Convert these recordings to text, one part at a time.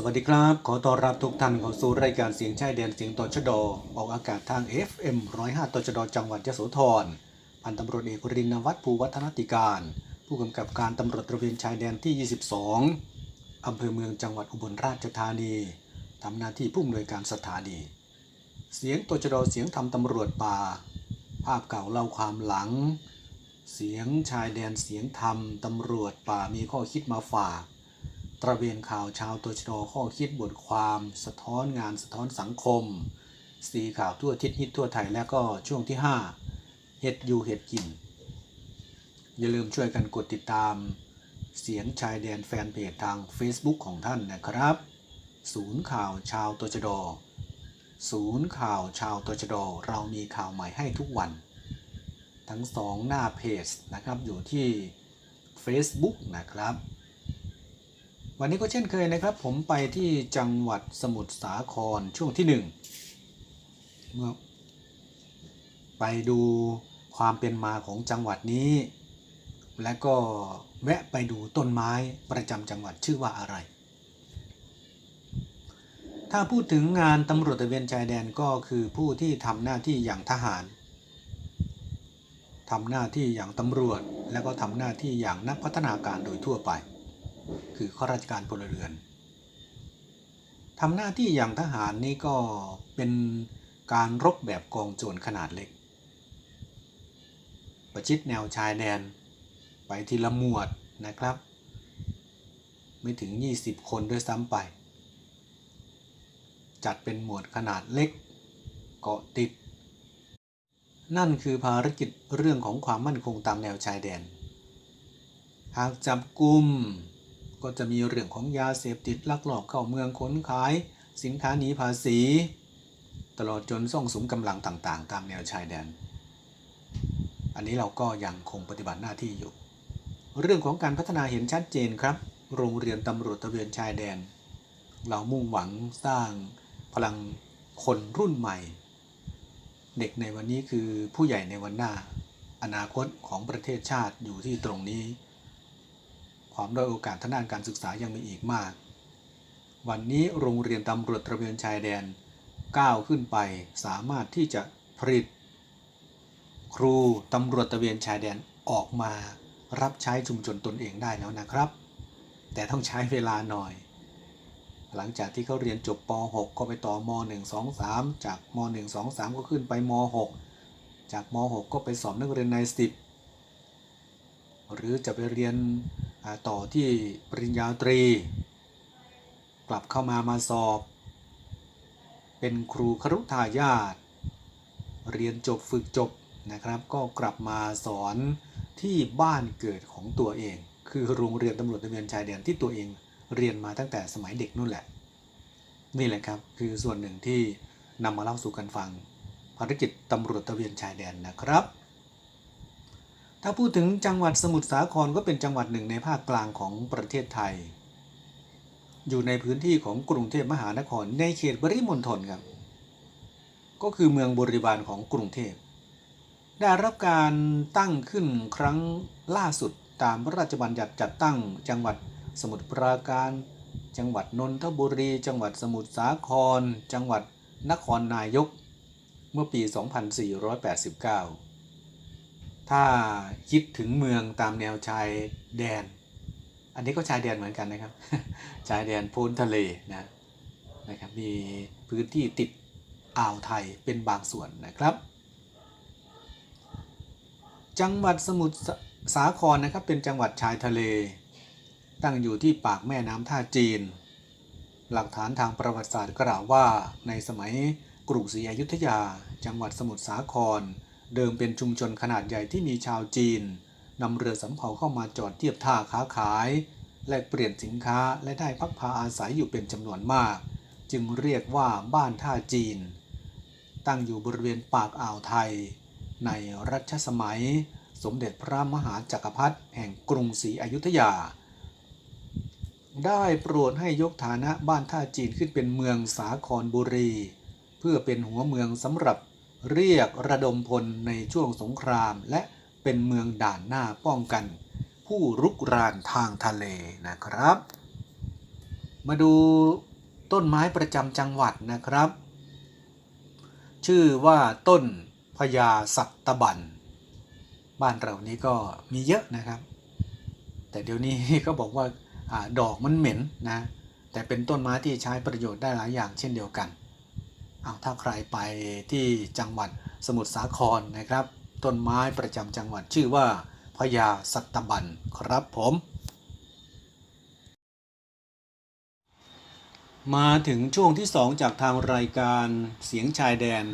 สวัสดีครับ ขอต้อนรับทุกท่านเข้าสู่รายการเสียงชายแดนเสียงตชดออกอากาศทาง FM 105ตชดจังหวัดยโสธร พันตำรวจเอกรินวัฒน์ภูวัฒนติการ ผู้กำกับการตำรวจตระเวนชายแดนที่ 22 อำเภอเมืองจังหวัดอุบลราชธานีทำหน้าที่ผู้อำนวยการสถานี เสียงตชดเสียงทำตำรวจป่า ภาพเก่าเล่าความหลัง เสียงชายแดนเสียงธรรมตำรวจป่ามีข้อคิดมาฝาก ตระเวนข่าวชาวตัวชดข้อคิดบทความสะท้อนงานสะท้อนสังคมสีข่าวทั่วทิศฮิตทั่วไทยและก็ช่วงที่ 5 เห็ดยูเห็ดกิน อย่าลืมช่วยกันกดติดตามเสียงชายแดนแฟนเพจทาง Facebook ของท่านนะครับ ศูนย์ข่าวชาวตัวชดศูนย์ข่าวชาวตัวชดเรามีข่าวใหม่ให้ทุกวัน ทั้งสองหน้าเพจนะครับอยู่ที่ Facebook นะครับ วันนี้ก็เช่นเคยนะครับ ผมไปที่จังหวัดสมุทรสาครช่วงที่หนึ่งไปดูความเป็นมาของจังหวัดนี้ และก็แวะไปดูต้นไม้ประจำจังหวัดชื่อว่าอะไร ถ้าพูดถึงงานตำรวจตระเวนชายแดนก็คือผู้ที่ทำหน้าที่อย่างทหารทำหน้าที่อย่างตำรวจ และก็ทำหน้าที่อย่างนักพัฒนาการโดยทั่วไป คือข้าราชการพลเรือนทำหน้าที่อย่างทหารนี่ก็เป็นการรบแบบกองโจรขนาดเล็ก ประชิดแนวชายแดน ไปทีละหมวดนะครับ ไม่ถึง 20 คนด้วยซ้ำไป จัดเป็นหมวดขนาดเล็ก เกาะติด นั่นคือภารกิจเรื่องของความมั่นคงตามแนวชายแดน หากจับกลุ่ม ก็จะมีเรื่องของยาเสพติดลักลอบเข้าเมืองขนขาย สินค้าหนีภาษี ตลอดจนส่งสมกำลังต่างๆ ตามแนวชายแดน อันนี้เราก็ยังคงปฏิบัติหน้าที่อยู่ เรื่องของการพัฒนาเห็นชัดเจนครับ โรงเรียนตำรวจตะเวนชายแดน เรามุ่งหวังสร้างพลังคนรุ่นใหม่ เด็กในวันนี้คือผู้ใหญ่ในวันหน้า อนาคตของประเทศชาติอยู่ที่ตรงนี้ ความด้อยโอกาสทางด้านการศึกษายังมีอีกมาก วันนี้โรงเรียนตำรวจตระเวนชายแดนก้าวขึ้นไปสามารถที่จะผลิต ครูตำรวจตระเวนชายแดนออกมารับใช้ชุมชนตนเองได้แล้วนะครับ แต่ต้องใช้เวลาหน่อย หลังจากที่เขาเรียนจบป .6 ก็ไปต่อม .1 2 3 จากม .1 2 3 ก็ขึ้นไปม .6 จากม .6 ก็ไปสอบนักเรียนใน10 หรือจะไปเรียน ต่อที่ปริญญาตรี กลับเข้ามามาสอบ เป็นครูครุทายาทเรียนจบฝึกจบนะครับ ก็กลับมาสอนที่บ้านเกิดของตัวเอง คือโรงเรียนตำรวจตระเวนชายแดนที่ตัวเองเรียนมาตั้งแต่สมัยเด็กนู่นแหละ นี่แหละครับคือส่วนหนึ่งที่นำมาเล่าสู่กันฟังภารกิจตำรวจตระเวนชายแดนนะครับ ถ้าพูดถึงจังหวัดสมุทรสาครก็เป็นจังหวัดหนึ่งในภาคกลางของประเทศไทย อยู่ในพื้นที่ของกรุงเทพมหานครในเขตปริมณฑลครับ ก็คือเมืองบริบาลของกรุงเทพ ได้รับการตั้งขึ้นครั้งล่าสุดตามพระราชบัญญัติจัดตั้งจังหวัดสมุทรปราการ จังหวัดนนทบุรี จังหวัดสมุทรสาคร จังหวัดนครนายก เมื่อปี 2489 ถ้าคิดถึงเมืองตามแนวชายแดน อันนี้ก็ชายแดนเหมือนกันนะครับ ชายแดนพ้นทะเลนะนะครับมีพื้นที่ติดอ่าวไทยเป็นบางส่วนนะครับ จังหวัดสมุทรสสาครนะครับเป็นจังหวัดชายทะเล ตั้งอยู่ที่ปากแม่น้ำท่าจีน หลักฐานทางประวัติศาสตร์กล่าวว่าในสมัยกรุงศรีอยุธยา จังหวัดสมุทรสาคร เดิมเป็นชุมชนขนาดใหญ่ที่มีชาวจีนนำเรือสำเภาเข้ามาจอดเทียบท่าค้าขาย แลกเปลี่ยนสินค้าและได้พักพาอาศัยอยู่เป็นจำนวนมาก จึงเรียกว่าบ้านท่าจีน ตั้งอยู่บริเวณปากอ่าวไทย ในรัชสมัย สมเด็จพระมหาจักรพรรดิแห่งกรุงศรีอยุธยา ได้โปรดให้ยกฐานะบ้านท่าจีนขึ้นเป็นเมืองสาครบุรี เพื่อเป็นหัวเมืองสำหรับ เรียกระดมพลในช่วงสงคราม และเป็นเมืองด่านหน้าป้องกัน ผู้รุกรานทางทะเลนะครับ มาดูต้นไม้ประจำจังหวัดนะครับ ชื่อว่าต้นพญาสัตบัน บ้านเรานี้ก็มีเยอะนะครับ แต่เดี๋ยวนี้ก็บอกว่าอดอกมันเหม็นนะแต่เป็นต้นไม้ที่ใช้ประโยชน์ได้หลายอย่างเช่นเดียวกัน ถ้าใครไปที่จังหวัดสมุทรสาครนะครับ ต้นไม้ประจำจังหวัดชื่อว่าพญาสัตบันครับผม มาถึงช่วงที่ 2 จากทางรายการเสียงชายแดน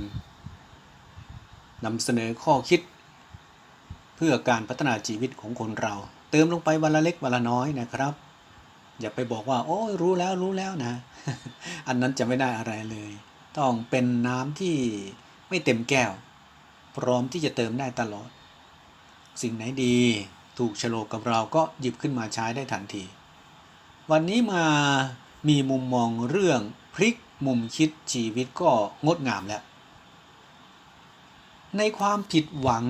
นำเสนอข้อคิด เพื่อการพัฒนาชีวิตของคนเรา เติมลงไปวันละเล็กวันละน้อยนะครับ อย่าไปบอกว่า โอ้รู้แล้วรู้แล้วนะ อันนั้นจะไม่ได้อะไรเลย ต้องเป็นน้ำที่ไม่เต็มแก้ว พร้อมที่จะเติมได้ตลอด สิ่งไหนดีถูกโฉลกกับเราก็หยิบขึ้นมาใช้ได้ทันที วันนี้มามีมุมมองเรื่องพลิกมุมคิดชีวิตก็งดงามแล้ว ในความผิดหวัง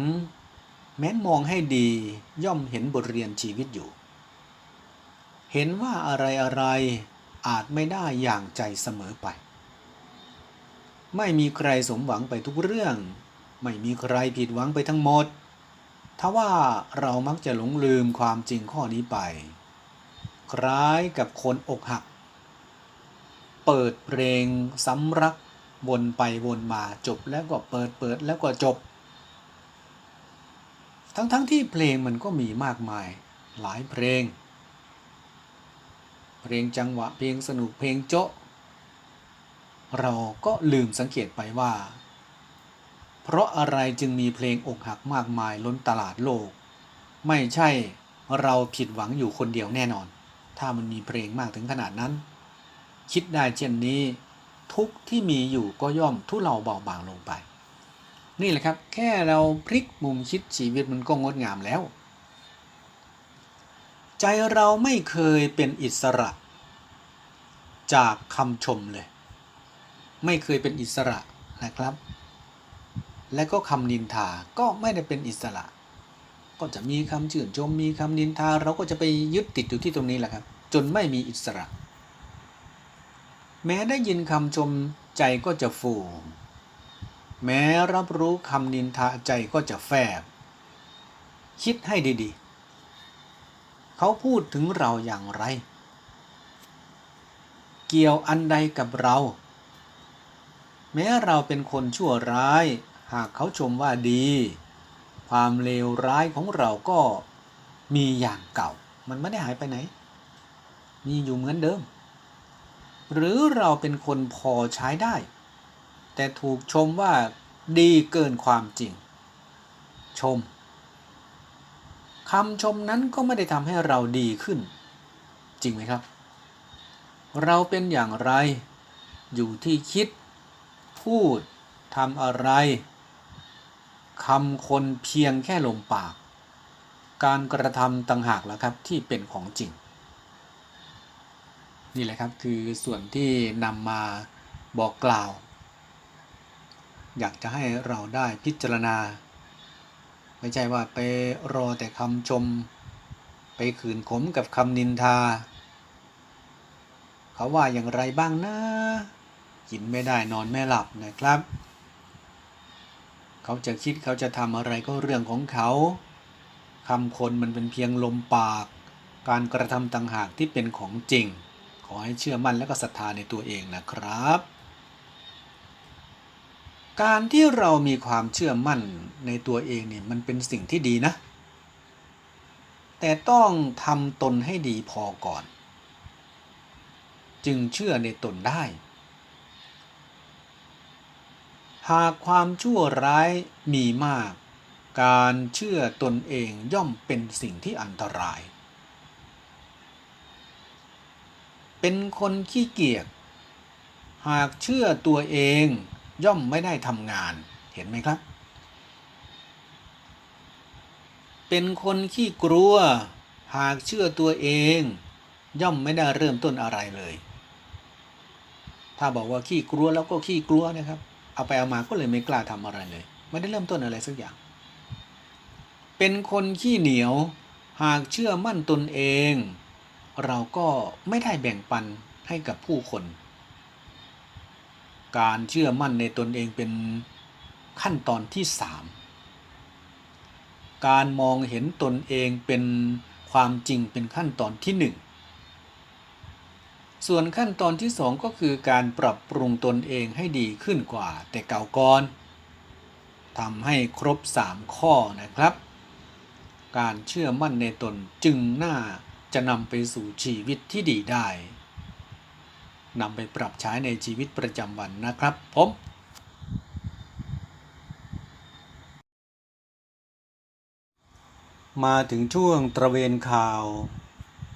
แม้นมองให้ดีย่อมเห็นบทเรียนชีวิตอยู่ เห็นว่าอะไรอะไรอาจไม่ได้อย่างใจเสมอไป ไม่มีใครสมหวังไปทุกเรื่อง ไม่มีใครผิดหวังไปทั้งหมดทว่าเรามักจะหลงลืมความจริงข้อนี้ไป คล้ายกับคนอกหัก เปิดเพลงซ้ำรักวนไปวนมาจบแล้วก็เปิดเปิดแล้วก็จบ ทั้งๆทที่เพลงมันก็มีมากมายหลายเพลง เพลงจังหวะเพลงสนุกเพลงโจ๊ะ เราก็ลืมสังเกตไปว่า เพราะอะไรจึงมีเพลงอกหักมากมายล้นตลาดโลก ไม่ใช่เราผิดหวังอยู่คนเดียวแน่นอน ถ้ามันมีเพลงมากถึงขนาดนั้น คิดได้เช่นนี้ ทุกที่มีอยู่ก็ย่อมทุเลาเบาบางลงไป นี่แหละครับ แค่เราพลิกมุมคิดชีวิตมันก็งดงามแล้ว ใจเราไม่เคยเป็นอิสระ จากคำชมเลย ไม่เคยเป็นอิสระนะครับ และก็คำนินทาก็ไม่ได้เป็นอิสระ ก็จะมีคำชื่นชมมีคำนินทา เราก็จะไปยึดติดอยู่ที่ตรงนี้แหละครับ จนไม่มีอิสระ แม้ได้ยินคำชมใจก็จะฟูแม้รับรู้คำนินทาใจก็จะแฟบ คิดให้ดีๆ เขาพูดถึงเราอย่างไร เกี่ยวอันใดกับเรา แม้เราเป็นคนชั่วร้าย หากเขาชมว่าดี ความเลวร้ายของเราก็มีอย่างเก่า มันไม่ได้หายไปไหน มีอยู่เหมือนเดิม หรือเราเป็นคนพอใช้ได้ แต่ถูกชมว่าดีเกินความจริง ชมคำชมนั้นก็ไม่ได้ทำให้เราดีขึ้น จริงไหมครับ เราเป็นอย่างไร อยู่ที่คิด พูดทำอะไรคำคนเพียงแค่ลมปาก การกระทำต่างหากแล้วครับที่เป็นของจริง นี่แหละครับคือส่วนที่นำมาบอกกล่าว อยากจะให้เราได้พิจารณา ไม่ใช่ว่าไปรอแต่คำชม ไปขืนขมกับคำนินทา เขาว่าอย่างไรบ้างนะ กินไม่ได้นอนไม่หลับนะครับ เขาจะคิดเขาจะทำอะไรก็เรื่องของเขาคำคนมันเป็นเพียงลมปาก การกระทำต่างหากที่เป็นของจริง ขอให้เชื่อมั่นและก็ศรัทธาในตัวเองนะครับ การที่เรามีความเชื่อมั่นในตัวเองเนี่ยมันเป็นสิ่งที่ดีนะ แต่ต้องทำตนให้ดีพอก่อน จึงเชื่อในตนได้ หากความชั่วร้ายมีมาก การเชื่อตนเองย่อมเป็นสิ่งที่อันตราย เป็นคนขี้เกียจ หากเชื่อตัวเองย่อมไม่ได้ทำงาน เห็นไหมครับ เป็นคนขี้กลัว หากเชื่อตัวเอง ย่อมไม่ได้เริ่มต้นอะไรเลย ถ้าบอกว่าขี้กลัวแล้วก็ขี้กลัวนะครับ เอาไปเอามาก็เลยไม่กล้าทำอะไรเลย ไม่ได้เริ่มต้นอะไรสักอย่าง เป็นคนขี้เหนียว หากเชื่อมั่นตนเอง เราก็ไม่ได้แบ่งปันให้กับผู้คน การเชื่อมั่นในตนเองเป็นขั้นตอนที่สามการมองเห็นตนเองเป็นความจริงเป็นขั้นตอนที่หนึ่ง ส่วนขั้นตอนที่สองก็คือการปรับปรุงตนเองให้ดีขึ้นกว่าแต่เก่าก่อนทำให้ครบสามข้อนะครับ การเชื่อมั่นในตนจึงน่าจะนำไปสู่ชีวิตที่ดีได้นำไปปรับใช้ในชีวิตประจำวันนะครับผมมาถึงช่วงตระเวนข่าว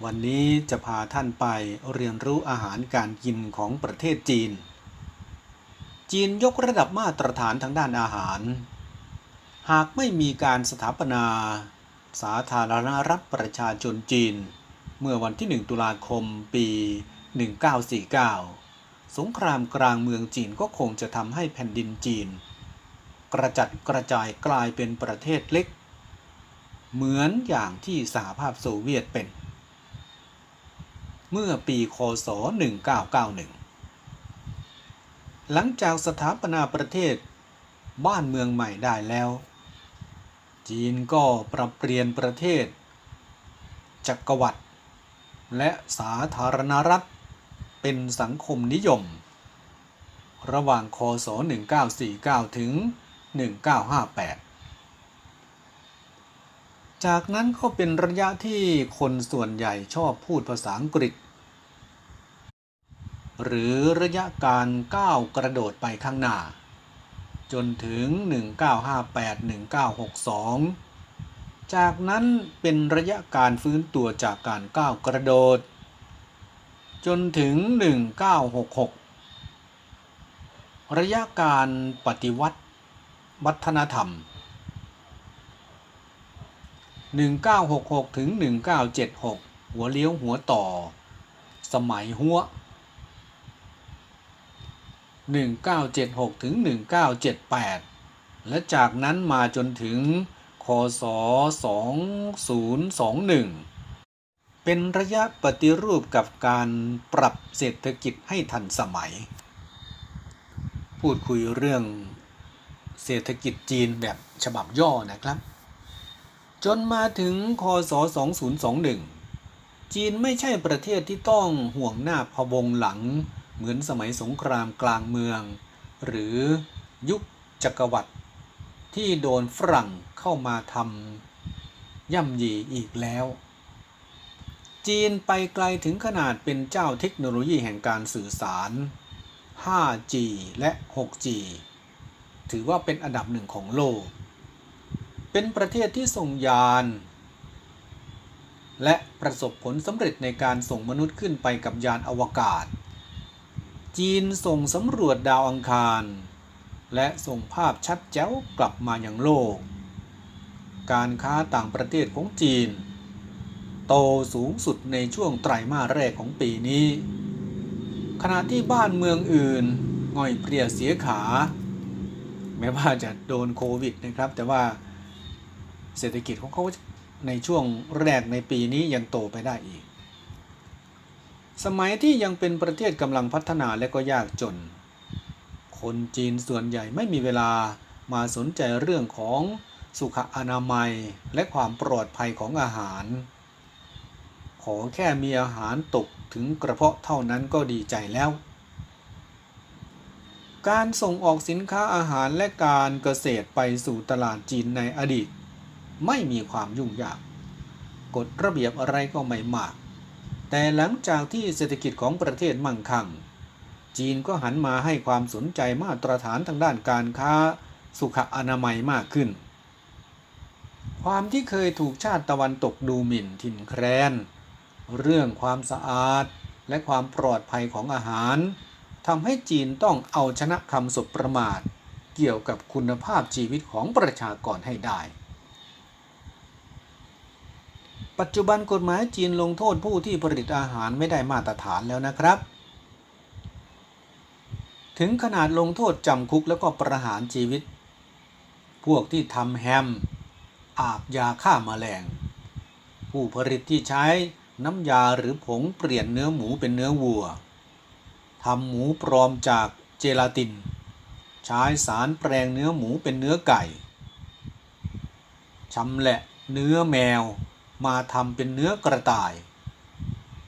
วันนี้จะพาท่านไปเรียนรู้อาหารการกินของประเทศจีน จีนยกระดับมาตรฐานทางด้านอาหาร หากไม่มีการสถาปนา สาธารณรัฐประชาชนจีน เมื่อวันที่ 1 ตุลาคมปี 1949 สงครามกลางเมืองจีนก็คงจะทำให้แผ่นดินจีน กระจัดกระจายกลายเป็นประเทศเล็ก เหมือนอย่างที่สหภาพโซเวียตเป็น เมื่อปีคศ 1991 หลังจากสถาปนาประเทศบ้านเมืองใหม่ได้แล้ว จีนก็ปรับเปลี่ยนประเทศ จักรวรรดิและสาธารณรัฐเป็นสังคมนิยม ระหว่างคศ 1949 ถึง 1958 จากนั้นก็เป็นระยะที่คนส่วนใหญ่ชอบพูดภาษาอังกฤษ หรือระยะการก้าวกระโดดไปข้างหน้า จนถึง 1958-1962 จากนั้นเป็นระยะการฟื้นตัวจากการก้าวกระโดด จนถึง 1966 ระยะการปฏิวัติวัฒนธรรม 1966 ถึง 1976 หัวเลี้ยวหัวต่อ สมัยหัว 1976 ถึง 1978 และจากนั้นมาจนถึง คศ 2021 เป็นระยะปฏิรูปกับการปรับเศรษฐกิจให้ทันสมัย พูดคุยเรื่องเศรษฐกิจจีนแบบฉบับย่อนะครับ จนมาถึงคศ 2021 จีนไม่ใช่ประเทศที่ต้องห่วงหน้าพะวงหลัง เหมือนสมัยสงครามกลางเมือง หรือยุคจักรวรรดิที่โดนฝรั่งเข้ามาทำย่ำยีอีกแล้ว จีนไปไกลถึงขนาดเป็นเจ้าเทคโนโลยีแห่งการสื่อสาร 5G และ 6G ถือว่าเป็นอันดับหนึ่งของโลก เป็นประเทศที่ส่งยาน และประสบผลสำเร็จในการส่งมนุษย์ขึ้นไปกับยานอวกาศ จีนส่งสำรวจดาวอังคาร และส่งภาพชัดแจ๋วกลับมาอย่างโลก การค้าต่างประเทศของจีน โตสูงสุดในช่วงไตรมาสแรกของปีนี้ ขณะที่บ้านเมืองอื่นง่อยเปรียเสียขา แม้ว่าจะโดนโควิดนะครับ แต่ว่า เศรษฐกิจของเขาในช่วงแรกในปีนี้ยังโตไปได้อีก สมัยที่ยังเป็นประเทศกำลังพัฒนาและก็ยากจน คนจีนส่วนใหญ่ไม่มีเวลามาสนใจเรื่องของสุขอนามัยและความปลอดภัยของอาหาร ขอแค่มีอาหารตกถึงกระเพาะเท่านั้นก็ดีใจแล้ว การส่งออกสินค้าอาหารและการเกษตรไปสู่ตลาดจีนในอดีต ไม่มีความยุ่งยาก กฎระเบียบอะไรก็ไม่มาก แต่หลังจากที่เศรษฐกิจของประเทศมั่งคั่ง จีนก็หันมาให้ความสนใจมาตรฐานทางด้านการค้าสุขอนามัยมากขึ้น ความที่เคยถูกชาติตะวันตกดูหมิ่นถิ่นแครน เรื่องความสะอาดและความปลอดภัยของอาหารทำให้จีนต้องเอาชนะคำสบประมาท เกี่ยวกับคุณภาพชีวิตของประชากรให้ได้ ปัจจุบันกฎหมายจีนลงโทษผู้ที่ผลิตอาหารไม่ได้มาตรฐานแล้วนะครับ ถึงขนาดลงโทษจำคุกแล้วก็ประหารชีวิต พวกที่ทำแฮม อาบยาฆ่ามาแมลง ผู้ผลิตที่ใช้น้ำยาหรือผงเปลี่ยนเนื้อหมูเป็นเนื้อวัวทำหมูปลอมจากเจลาติน ใช้สารแปลงเนื้อหมูเป็นเนื้อไก่ชำแหละเนื้อแมว มาทำเป็นเนื้อกระต่าย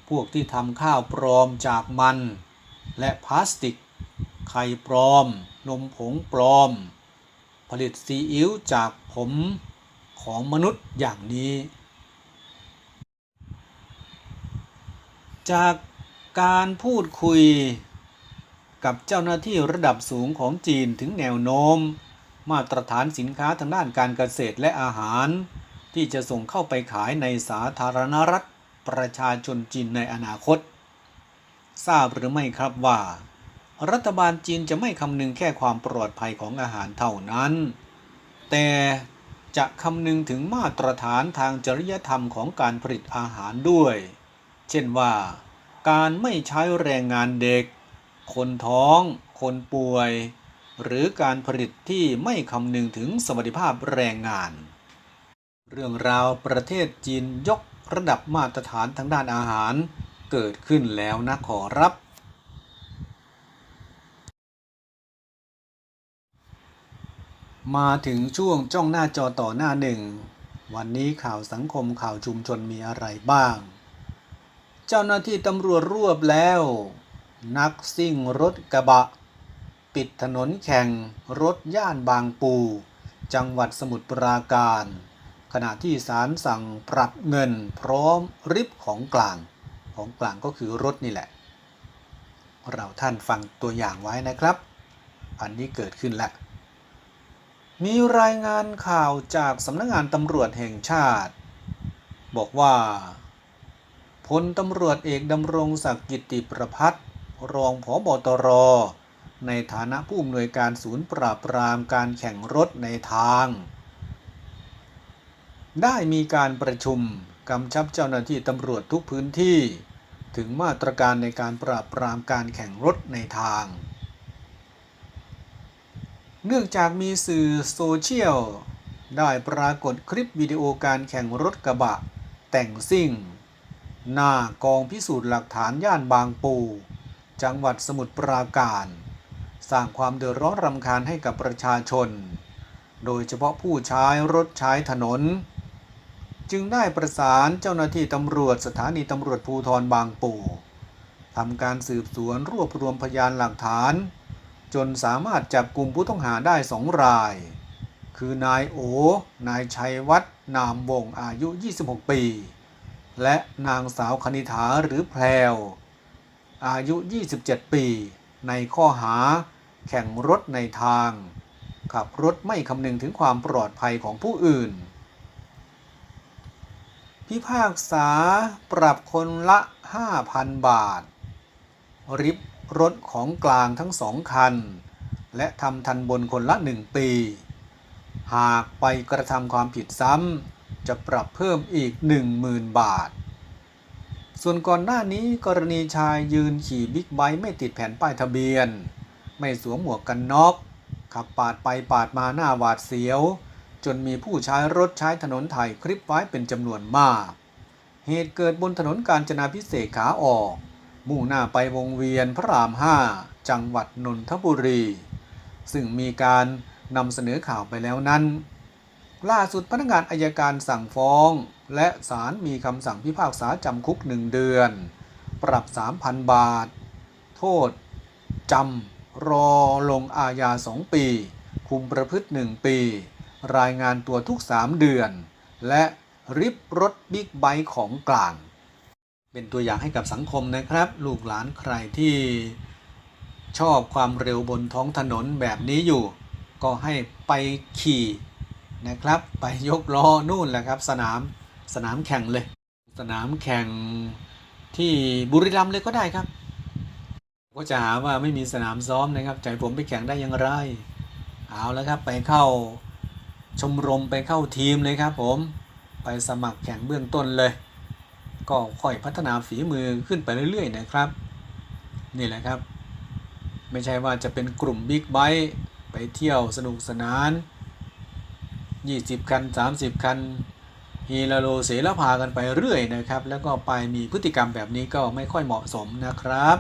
พวกที่ทำข้าวปลอมจากมัน และพลาสติก ไข่ปลอม นมผงปลอม ผลิตซีอิ๊วจากผมของมนุษย์อย่างนี้ จากการพูดคุยกับเจ้าหน้าที่ระดับสูงของจีนถึงแนวโน้ม มาตรฐานสินค้าทางด้านการเกษตรและอาหาร ที่จะส่งเข้าไปขายในสาธารณรัฐประชาชนจีนในอนาคต ทราบหรือไม่ครับว่า รัฐบาลจีนจะไม่คำนึงแค่ความปลอดภัยของอาหารเท่านั้น แต่จะคำนึงถึงมาตรฐานทางจริยธรรมของการผลิตอาหารด้วย เช่นว่า การไม่ใช้แรงงานเด็ก คนท้อง คนป่วย หรือการผลิตที่ไม่คำนึงถึงสวัสดิภาพแรงงาน เรื่องราวประเทศจีนยกระดับมาตรฐานทางด้านอาหารเกิดขึ้นแล้วนะขอรับ มาถึงช่วงจ้องหน้าจอต่อหน้าหนึ่ง วันนี้ข่าวสังคมข่าวชุมชนมีอะไรบ้าง เจ้าหน้าที่ตำรวจรวบแล้ว นักซิ่งรถกระบะ ปิดถนนแข่งรถย่านบางปู จังหวัดสมุทรปราการ ขณะที่ศาลสั่งปรับเงินพร้อมริบของกลาง ของกลางก็คือรถนี่แหละ เราท่านฟังตัวอย่างไว้นะครับ อันนี้เกิดขึ้นแล้วมีรายงานข่าวจากสำนักงานตำรวจแห่งชาติ บอกว่าพลตำรวจเอกดำรงศักดิ์กิติประพัฒน์รองผบตร ในฐานะผู้อำนวยการศูนย์ปราบปรามการแข่งรถในทาง ได้มีการประชุมกำชับเจ้าหน้าที่ตำรวจทุกพื้นที่ ถึงมาตรการในการปราบปรามการแข่งรถในทาง เนื่องจากมีสื่อโซเชียล ได้ปรากฏคลิปวิดีโอการแข่งรถกระบะ แต่งซิ่ง หน้ากองพิสูจน์หลักฐานย่านบางปู จังหวัดสมุทรปราการ สร้างความเดือดร้อนรำคาญให้กับประชาชน โดยเฉพาะผู้ใช้รถใช้ถนน จึงได้ประสานเจ้าหน้าที่ตำรวจสถานีตำรวจภูธรบางปูทำการสืบสวนรวบรวมพยานหลักฐาน จนสามารถจับกลุ่มผู้ต้องหาได้สองราย คือนายโอ นายชัยวัฒน์นามวงศ์อายุ 26 ปี และนางสาวคณิธาหรือแพรว อายุ 27 ปี ในข้อหา แข่งรถในทาง ขับรถไม่คำนึงถึงความปลอดภัยของผู้อื่น พิพากษาปรับคนละ 5,000 บาท ริบรถของกลางทั้งสองคัน และทำทันบนคนละ 1 ปี หากไปกระทำความผิดซ้ำจะปรับเพิ่มอีก 10,000 บาท ส่วนก่อนหน้านี้กรณีชายยืนขี่บิ๊กไบค์ไม่ติดแผ่นป้ายทะเบียน ไม่สวมหมวกกันน็อกขับปาดไปปาดมาหน้าหวาดเสียว จนมีผู้ใช้รถใช้ถนนถ่ายคลิปไว้เป็นจำนวนมาก เหตุเกิดบนถนนกาญจนาพิเศษขาออก มุ่งหน้าไปวงเวียนพระรามห้าจังหวัดนนทบุรี ซึ่งมีการนำเสนอข่าวไปแล้วนั้น ล่าสุดพนักงานอายการสั่งฟ้อง และศาลมีคำสั่งพิพากษาจำคุกหนึ่งเดือน ปรับ 3,000 บาท โทษจำรอลงอาญา 2 ปี คุมประพฤติ 1 ปี รายงานตัวทุก 3 เดือน และริบรถบิ๊กไบค์ของกลาง เป็นตัวอย่างให้กับสังคมนะครับ ลูกหลานใครที่ชอบความเร็วบนท้องถนนแบบนี้อยู่ ก็ให้ไปขี่นะครับ ไปยกล้อนู่นแหละครับ สนามสนามแข่งเลย สนามแข่งที่บุรีรัมย์เลยก็ได้ครับ ก็จะหาว่าไม่มีสนามซ้อมนะครับ ใจผมไปแข่งได้อย่างไร เอาแล้วครับไปเข้า ชมรมไปเข้าทีมเลยครับผมไปสมัครแข่งเบื้องต้นเลย ก็ค่อยพัฒนาฝีมือขึ้นไปเรื่อยๆนะครับ นี่แหละครับ ไม่ใช่ว่าจะเป็นกลุ่มบิ๊กไบค์ไปเที่ยวสนุกสนาน 20 คัน 30 คันฮีลาโลเสลพากันไปเรื่อยนะครับ แล้วก็ไปมีพฤติกรรมแบบนี้ก็ไม่ค่อยเหมาะสมนะครับ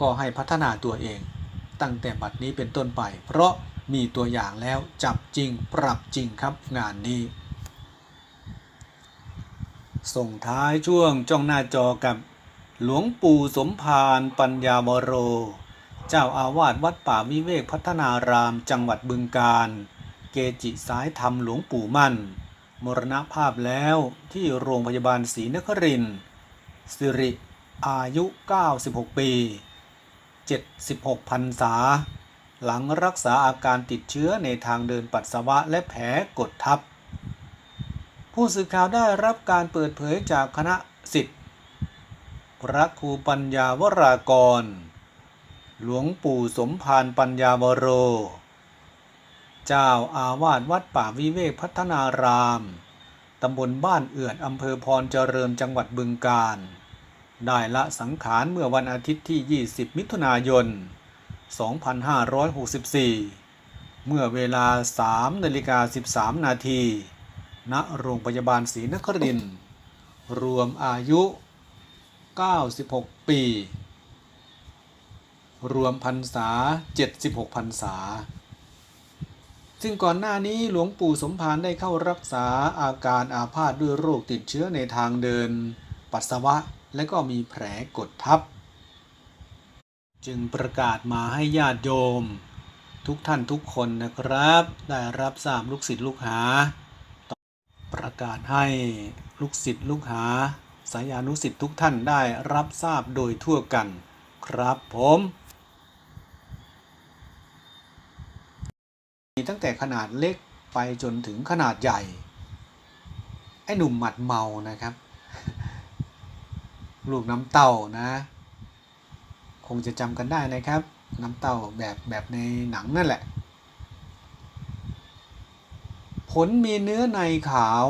ก็ให้พัฒนาตัวเองตั้งแต่บัดนี้เป็นต้นไป เพราะ มีตัวอย่างแล้วจับจริงปรับจริงครับงานนี้ ส่งท้ายช่วงจ้องหน้าจอกับ หลวงปู่สมภารปัญญาวโร เจ้าอาวาสวัดป่าวิเวกพัฒนารามจังหวัดบึงกาฬเกจิสายธรรมหลวงปู่มั่น มรณภาพแล้วที่โรงพยาบาลศรีนครินทร์สิริอายุ 96 ปี 76พรรษา หลังรักษาอาการติดเชื้อในทางเดินปัสสาวะและแผลกดทับ ผู้สื่อข่าวได้รับการเปิดเผยจากคณะสิทธิ์พระครูปัญญาวรากร หลวงปู่สมภารปัญญาวโร เจ้าอาวาสวัดป่าวิเวกพัฒนาราม ตำบลบ้านเอือดอำเภอพรเจริญจังหวัดบึงกาฬได้ละสังขารเมื่อวันอาทิตย์ที่ 20 มิถุนายน 2564 เมื่อเวลา3นาฬิกา13 นาที ณ โรงพยาบาลศรีนครินทร์ รวมอายุ 96 ปี รวมพรรษา 76 พรรษา ซึ่งก่อนหน้านี้หลวงปู่สมภารได้เข้ารักษาอาการอาพาธด้วยโรคติดเชื้อในทางเดิน ปัสสาวะ และก็มีแผลกดทับ จึงประกาศมาให้ญาติโยม ทุกท่านทุกคนนะครับ ได้รับทราบลูกศิษย์ลูกหา ประกาศให้ลูกศิษย์ลูกหาสายานุศิษย์ทุกท่านได้รับทราบโดยทั่วกัน ครับผมมีตั้งแต่ขนาดเล็กไปจนถึงขนาดใหญ่ ไอ้หนุ่มหมัดเมานะครับ ลูกน้ำเต้านะ งจะจำกันได้นะครับ น้ำเต้าแบบแบบในหนังนั่นแหละ ผลมีเนื้อในขาว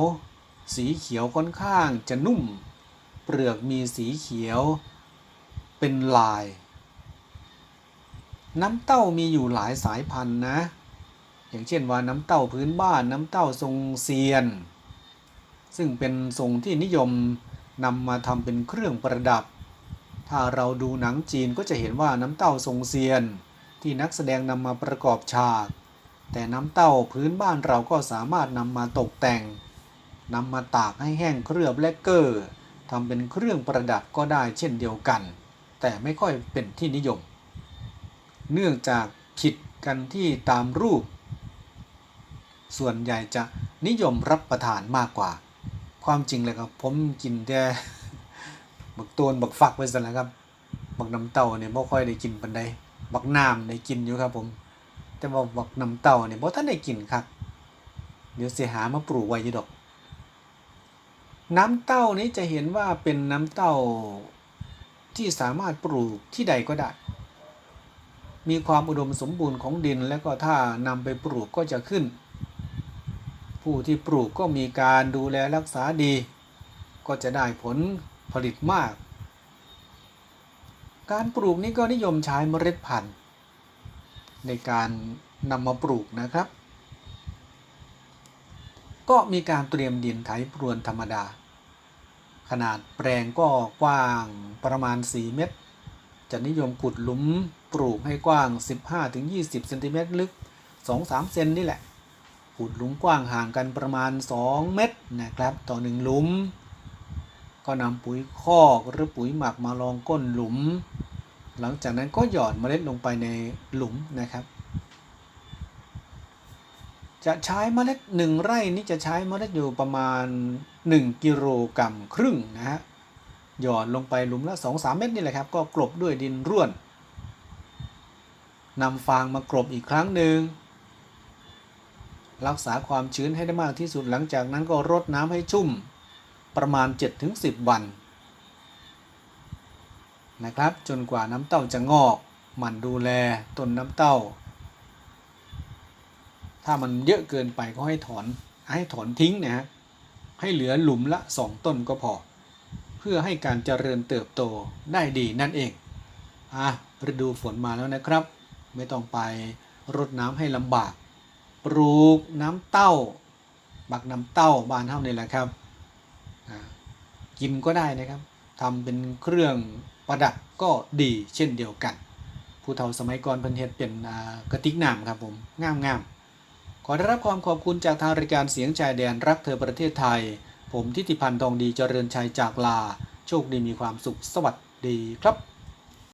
สีเขียวค่อนข้างจะนุ่ม เปลือกมีสีเขียว เป็นลาย น้ำเต้ามีอยู่หลายสายพันธุ์นะ อย่างเช่นว่าน้ำเต้าพื้นบ้านน้ำเต้าทรงเซียน ซึ่งเป็นทรงที่นิยมนำมาทำเป็นเครื่องประดับ ถ้าเราดูหนังจีนก็จะเห็นว่าน้ำเต้าทรงเซียน ที่นักแสดงนำมาประกอบฉาก แต่น้ำเต้าพื้นบ้านเราก็สามารถนำมาตกแต่งนำมาตากให้แห้งเคลือบและเกอร์ทำเป็นเครื่องประดับก็ได้เช่นเดียวกัน แต่ไม่ค่อยเป็นที่นิยม เนื่องจากผิดกันที่ตามรูป ส่วนใหญ่จะนิยมรับประทานมากกว่า ความจริงเลยครับผมกินแต่ บักโตนบักฟักไว้ซะแล้วครับบักน้ำเต้าเนี่ยบ่ค่อยได้กินปันใดบักน้ำได้กินอยู่ครับผม แต่ว่าบักน้ำเต้าเนี่ยบ่ท่านได้กินครับเดี๋ยวเสียหามาปลูกไว้ยู่ดอก น้ำเต้านี้จะเห็นว่าเป็นน้ำเต้าที่สามารถปลูกที่ใดก็ได้ มีความอุดมสมบูรณ์ของดินแล้วก็ถ้านำไปปลูกก็จะขึ้น ผู้ที่ปลูกก็มีการดูแลรักษาดี ก็จะได้ผล ผลิตมาก การปลูกนี้ก็นิยมใช้เมล็ดพันธุ์ ในการนำมาปลูกนะครับ ก็มีการเตรียมดินไถพรวนธรรมดา ขนาดแปลงก็กว้างประมาณ 4 เมตร จะนิยมขุดหลุมปลูกให้กว้าง 15-20เซนติเมตรลึก 2-3 เซนนี่แหละขุดหลุมกว้างห่างกันประมาณ 2 เมตรนะครับ ต่อ 1 หลุม ก็นำปุ๋ยคอกหรือปุ๋ยหมักมาลองก้นหลุม หลังจากนั้นก็หยอดเมล็ดลงไปในหลุมนะครับ จะใช้เมล็ด 1 ไร่นี้จะใช้เมล็ดอยู่ประมาณ 1 กิโลกรัมครึ่งนะฮะหยอดลงไปหลุมละ 2-3 เม็ดนี่แหละครับ ก็กลบด้วยดินร่วนนำฟางมากลบอีกครั้งหนึ่งรักษาความชื้นให้ได้มากที่สุดหลังจากนั้นก็รดน้ำให้ชุ่ม ประมาณ 7-10 วันนะครับจนกว่าน้ำเต้าจะงอกหมั่นดูแลต้นน้ำเต้า ถ้ามันเยอะเกินไปก็ให้ถอนให้ถอนทิ้งนะฮะให้เหลือหลุมละ 2 ต้นก็พอ เพื่อให้การเจริญเติบโตได้ดีนั่นเองอะฤดูฝนมาแล้วนะครับ ไม่ต้องไปรดน้ำให้ลำบาก ปลูกน้ำเต้า บักน้ำเต้าบานเท่านี่แหละครับ กินก็ได้นะครับทำเป็นเครื่องประดับก็ดีเช่นเดียวกัน ผู้เฒ่าสมัยก่อนเพิ่นเฮ็ดเป็นกระติกน้ำครับผมงามงามขอได้รับความขอบคุณจากทางรายการเสียงชายแดนรักเธอประเทศไทย ผมทิติพันธ์ทองดีเจริญชัยจากลา โชคดีมีความสุขสวัสดีครับ